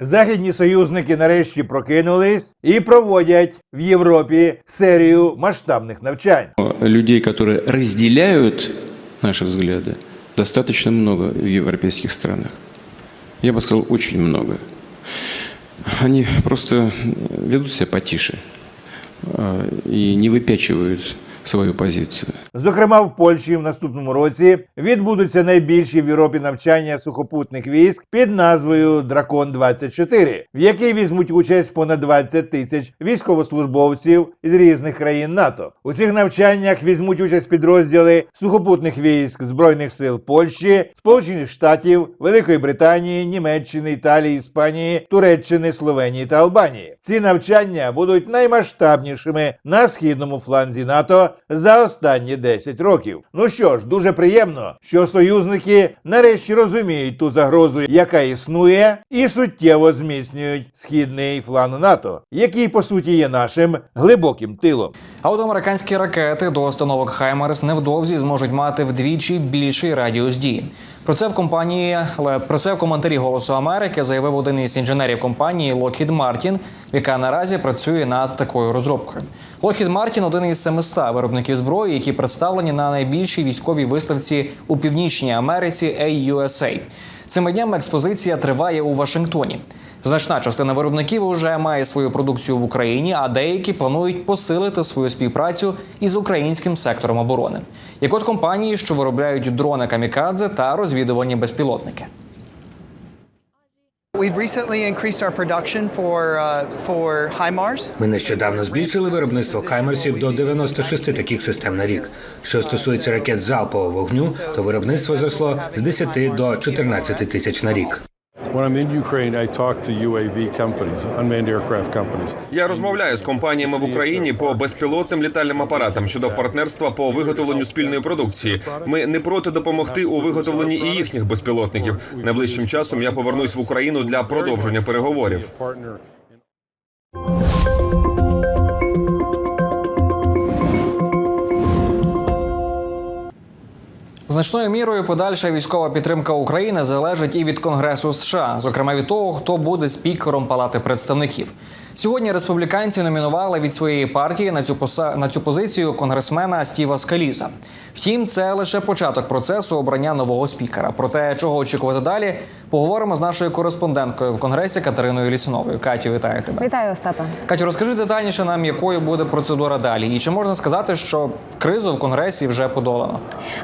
Західні союзники нарешті прокинулись і проводять в Європі серію масштабних навчань. людей, которые разделяют наши взгляды, достаточно много в европейских странах. Я бы сказал, очень много. Они просто ведут себя потише а, и не выпячивают свою позицию. Зокрема, в Польщі в наступному році відбудуться найбільші в Європі навчання сухопутних військ під назвою Дракон 24 в якій візьмуть участь понад 20 тисяч військовослужбовців із різних країн НАТО. У цих навчаннях візьмуть участь підрозділи сухопутних військ збройних сил Польщі, Сполучених Штатів, Великої Британії, Німеччини, Італії, Іспанії, Туреччини, Словенії та Албанії. Ці навчання будуть наймасштабнішими на східному фланзі НАТО за останні 10 років. Ну що ж, дуже приємно, що союзники нарешті розуміють ту загрозу, яка існує, і суттєво зміцнюють східний фланг НАТО, який по суті є нашим глибоким тилом. А от американські ракети до установок Хаймерс невдовзі зможуть мати вдвічі більший радіус дії. Про це в компанії про це в коментарі Голосу Америки заявив один із інженерів компанії Lockheed Martin, яка наразі працює над такою розробкою. Lockheed Martin – один із 700 виробників зброї, які представлені на найбільшій військовій виставці у північній Америці AUSA. Цими днями експозиція триває у Вашингтоні. Значна частина виробників уже має свою продукцію в Україні, а деякі планують посилити свою співпрацю із українським сектором оборони, як от компанії, що виробляють дрони камікадзе та розвідувальні безпілотники. Uh. Ми нещодавно збільшили виробництво хаймерсів до 96 таких систем на рік. Що стосується ракет залпового вогню, то виробництво зросло з 10 до 14 тисяч на рік. Я розмовляю з компаніями в Україні по безпілотним літальним апаратам щодо партнерства по виготовленню спільної продукції. Ми не проти допомогти у виготовленні і їхніх безпілотників. Найближчим часом я повернусь в Україну для продовження переговорів. Значною мірою подальша військова підтримка України залежить і від Конгресу США, зокрема від того, хто буде спікером Палати представників. Сьогодні республіканці номінували від своєї партії на цю поса... на цю позицію конгресмена Стіва Скаліза. Втім, це лише початок процесу обрання нового спікера. Про те, чого очікувати далі, поговоримо з нашою кореспонденткою в конгресі Катериною Лісуновою. Катю, вітаю тебе. Вітаю, Остапе. Катю, розкажи детальніше нам, якою буде процедура далі, і чи можна сказати, що кризу в конгресі вже подолано?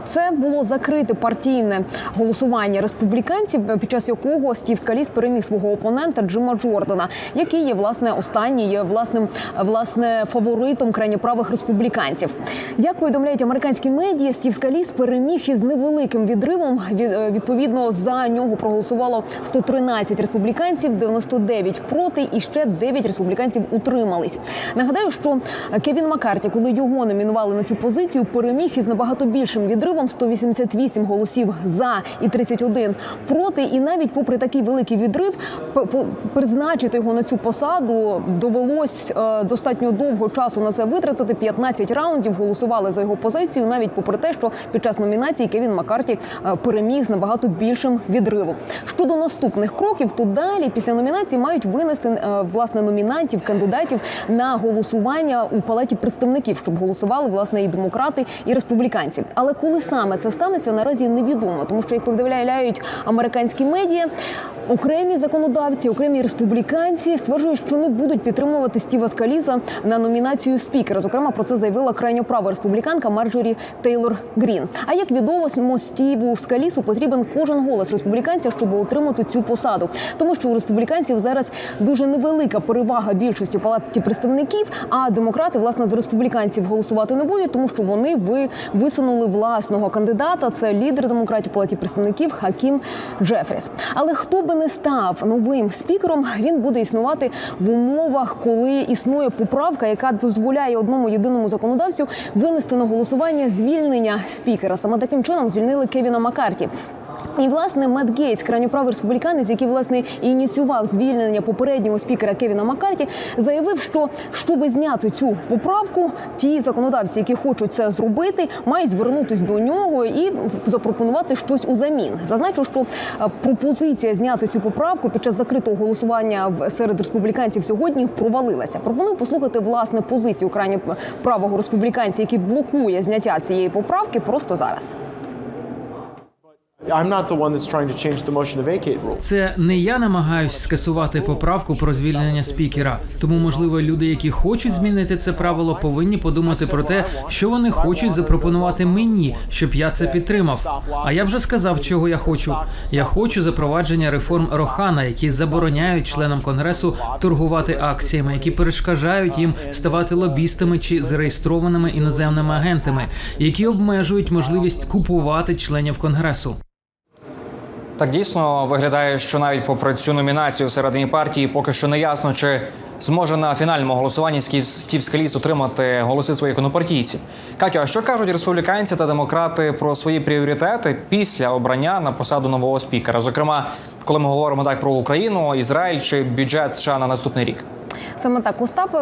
Це було закрите партійне голосування республіканців, під час якого Стів Скаліс переміг свого опонента Джима Джордана, який є власне останній є власним власне фаворитом крайньоправих республіканців. Як повідомляють американські медіа, Стів Скаліс переміг із невеликим відривом. Від- е, Відповідно за нього проголосувало 113 республіканців, 99 проти, і ще 9 республіканців утримались. Нагадаю, що Кевін Маккарті, коли його номінували на цю позицію, переміг із набагато більшим відривом 188 голосів за і 31 проти. І навіть попри такий великий відрив, призначити його на цю посаду довелось е, достатньо довго часу на це витратити. 15 раундів голосували за його позицію, навіть попри те, що під час номінації Кевін Маккарті е, переміг з набагато більшим відривом. Щодо наступних кроків, то далі після номінації мають винести е, власне номінантів, кандидатів на голосування у палаті представників, щоб голосували власне і демократи, і республіканці. Але коли саме це станеться, наразі невідомо, тому що як повідомляють американські медіа, окремі законодавці, окремі республіканці стверджують, що не будуть підтримувати Стіва Скаліза на номінацію спікера. Зокрема, про це заявила крайньоправа республіканка Марджорі Тейлор Грін. А як відомо, Стіву Скалісу потрібен кожен голос республіканця, щоб отримати цю посаду, тому що у республіканців зараз дуже невелика перевага більшості в палаті представників. А демократи власне з республіканців голосувати не будуть, тому що вони ви висунули власного кандидата. Це лідер демократів палаті представників Хакім Джефріс. Але хто би не став новим спікером, він буде існувати в умовах, коли існує поправка, яка дозволяє одному єдиному законодавцю винести на голосування звільнення спікера. Саме таким чином звільнили Кевіна Маккарті. І власне Мет Гейтс, крайньоправий республіканець, який власне ініціював звільнення попереднього спікера Кевіна Маккарті, заявив, що щоб зняти цю поправку, ті законодавці, які хочуть це зробити, мають звернутись до нього і запропонувати щось узамін. Зазначу, що е, пропозиція зняти цю поправку під час закритого голосування серед республіканців сьогодні провалилася. Пропоную послухати власне позицію крайньо правого республіканця, який блокує зняття цієї поправки, просто зараз. Це не я намагаюсь скасувати поправку про звільнення спікера. Тому, можливо, люди, які хочуть змінити це правило, повинні подумати про те, що вони хочуть запропонувати мені, щоб я це підтримав. А я вже сказав, чого я хочу. Я хочу запровадження реформ Рохана, які забороняють членам конгресу торгувати акціями, які перешкоджають їм ставати лобістами чи зареєстрованими іноземними агентами, які обмежують можливість купувати членів конгресу. Так дійсно виглядає, що навіть попри цю номінацію всередині партії, поки що не ясно, чи зможе на фінальному голосуванні Стів Скаліс отримати голоси своїх однопартійців. Катю, а що кажуть республіканці та демократи про свої пріоритети після обрання на посаду нового спікера? Зокрема, коли ми говоримо так про Україну, Ізраїль чи бюджет США на наступний рік. Саме так Остапе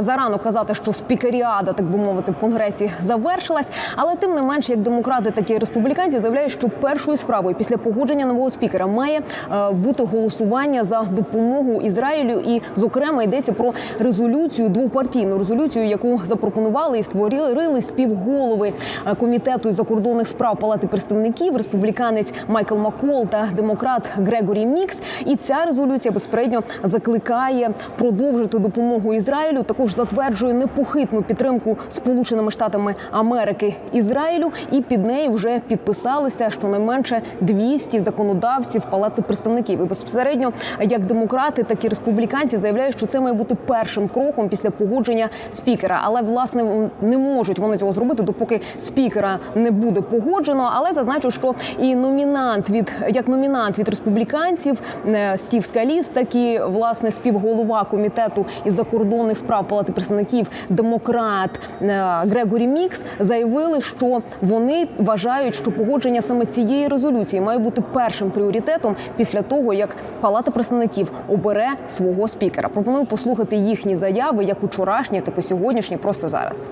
зарано казати, що спікеріада, так би мовити, в конгресі завершилась. Але тим не менш, як демократи, так і республіканці заявляють, що першою справою після погодження нового спікера має е, бути голосування за допомогу Ізраїлю. І, зокрема, йдеться про резолюцію двопартійну резолюцію, яку запропонували і створили співголови е, комітету із закордонних справ Палати представників, республіканець Майкл Маккол та демократ Грегорі Мікс. І ця резолюція безпередньо закликає продовжити допомогу Ізраїлю. Також затверджує непохитну підтримку Сполученими Штатами Америки Ізраїлю. І під нею вже підписалися щонайменше 200 законодавців Палати представників. І безпосередньо як демократи, так і республіканці заявляють, що це має бути першим кроком після погодження спікера. Але власне не можуть вони цього зробити, допоки спікера не буде погоджено. Але зазначу, що і номінант від як номінант від республіканців е, Стів Скаліс, так і власне співголова комітету із закордонних справ Палати представників демократ е, Грегорі Мікс заявили, що вони вважають, що погодження саме цієї резолюції має бути першим пріоритетом після того, як Палата представників обере свого спікера. Пропоную послухати їхні заяви, як учорашні, так і сьогоднішні, просто зараз.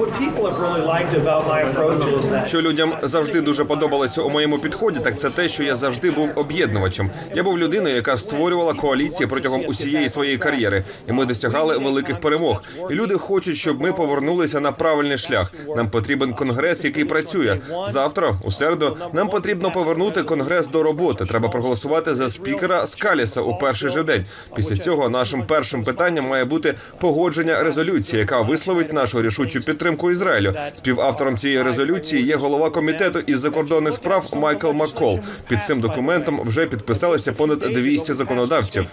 What people have really liked about my approach is Що людям завжди дуже подобалося у моєму підході, так це те, що я завжди був об'єднувачем. Я був людиною, яка створювала коаліції протягом усієї своєї кар'єри, і ми досягали великих перемог. І люди хочуть, щоб ми повернулися на правильний шлях. Нам потрібен конгрес, який працює. Завтра, у середу, нам потрібно повернути конгрес до роботи. Треба проголосувати за спікера Скаліса у перший же день. Після цього нашим першим питанням має бути погодження резолюції, яка висловить нашу рішучу підтримку Ізраїлю. Співавтором цієї резолюції є голова комітету із закордонних справ Майкл Маккол. Під цим документом вже підписалися понад 200 законодавців.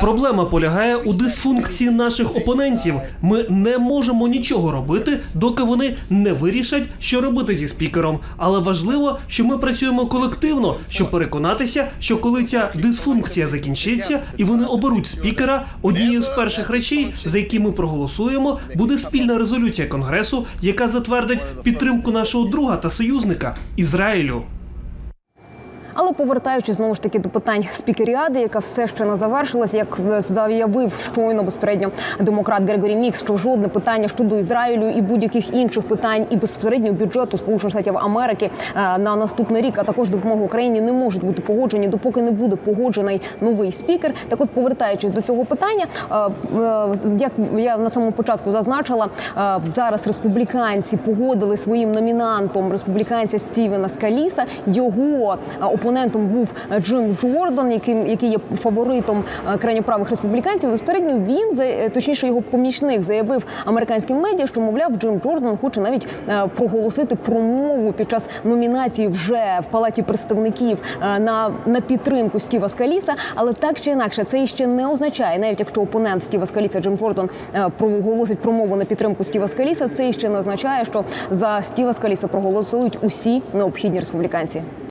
Проблема полягає у дисфункції наших опонентів. Ми не можемо нічого робити, доки вони не вирішать, що робити зі спікером. Але важливо, що ми працюємо колективно, щоб переконатися, що коли ця дисфункція закінчиться і вони оберуть спікера, однією з перших речей, за які ми проголосуємо, буде спільна резолюція конгресу, яка затвердить підтримку нашого друга та союзника Ізраїлю. Але повертаючись знову ж таки до питань спікеріади, яка все ще не завершилася, як заявив щойно безпосередньо демократ Грегорі Мікс, що жодне питання щодо Ізраїлю і будь-яких інших питань і безпосередньо бюджету Сполучених Штатів Америки е, на наступний рік, а також допомога Україні не можуть бути погоджені, допоки не буде погоджений новий спікер. Так, от повертаючись до цього питання, е, е, як я на самому початку зазначила, зараз республіканці погодили своїм номінантом республіканця Стівена Скаліса. Його е, опонентом був Джим Джордан, яким який є фаворитом е, крайньоправих республіканців. Безпередньо він е, точніше його помічник заявив американським медіа, що мовляв Джим Джордан хоче навіть е, проголосити промову під час номінації вже в палаті представників на, на підтримку Стіва Скаліса. Але так чи інакше, це іще не означає, навіть якщо опонент Стіва Скаліса Джим Джордан проголосить промову на підтримку Стіва Скаліса, це іще не означає, що за Стіва Скаліса проголосують усі необхідні республіканці.